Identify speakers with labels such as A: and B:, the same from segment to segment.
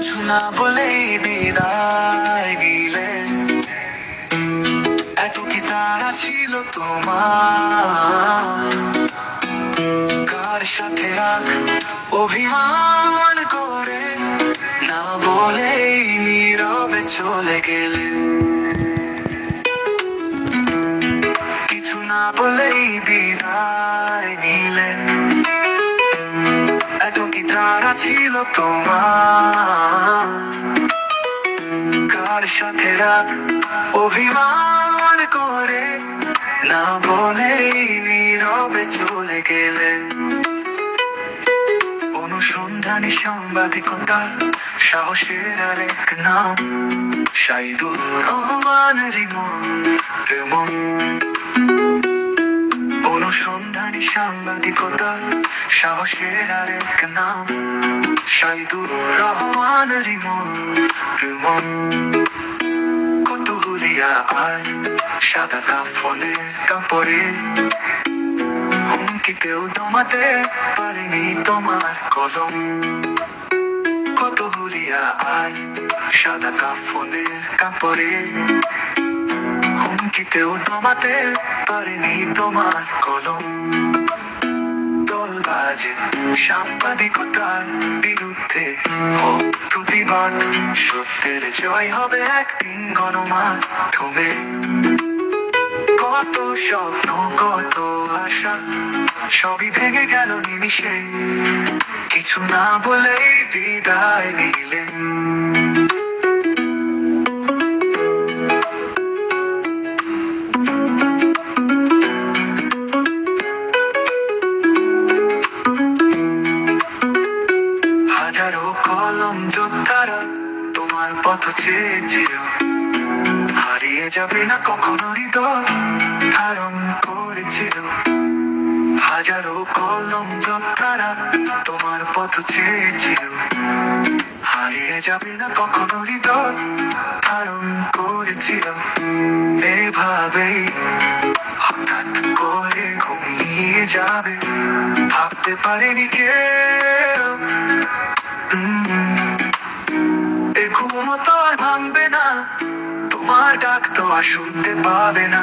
A: না বলেই বিদায় দিলে এত কি তারা ছিল তোমার? কার সাথে রাখ অভিমান করে? না বলেই নীরবে চলে গেলে। কিছু না বলেই বিদায় নিলে। ছিল তোমার। সাথে রাখ অভিমান করে? না বলে নীরবে চলে গেলে। অনুসন্ধানী সাংবাদিকতা, সাহসের আরেক নাম, সাইদুর রহমান রিমন, রেমন। অনুসন্ধানী সাংবাদিকতা সাহসের আরেক নাম সাইদুর রহমান রিমন রিমন কত হুলিয়া আয়, সাদা কাফনের কাপড়ে। হুমকিতেও দমাতে পারেনি তোমার কলম। কত হুলিয়া আয়, সাদা কাফনের কাপড়ে। হুমকিতেও দমাতে পারেনি তোমার কলম। সাংবাদিকতার বিরুদ্ধে হোক প্রতিবাদ সত্যের জয় হবে একদিন গণমাধ্যমে। কত স্বপ্ন, কত আশা, সবই ভেঙে গেল নিমিশে কিছু না বলেই বিদায়। পথ চেয়েছিল হারিয়ে যাবে না কখনো হৃদয় ধারণ করেছিল। হাজারো কলম যোদ্ধারা তোমার পথ চেয়েছিল হারিয়ে যাবে না কখনো হৃদয় ধারণ করেছিল। এভাবেই হঠাৎ করে ঘুমিয়ে যাবে, ভাবতে পারেনি কেউ। ঘুমো তো আর ভাঙবে না। তোমার ডাক তো আর শুনতে পাবে না।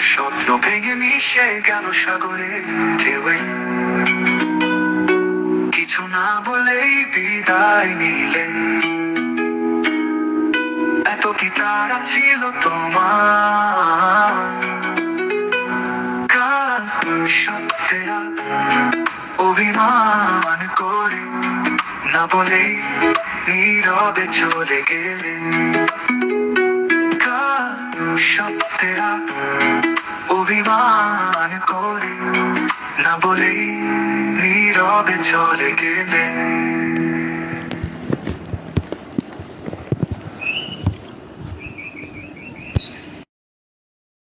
A: স্বপ্ন ভেঙে মিশে সাগরে? কিছু না বলেই বিদায় নিলে। এত কি তারা ছিল তোমার? সত্যেরা অভিমান করে? না বলে নীরবে চলে গেলে কাল সত্যেরা অভিমান করে? না বলে নীরবে চলে গেলে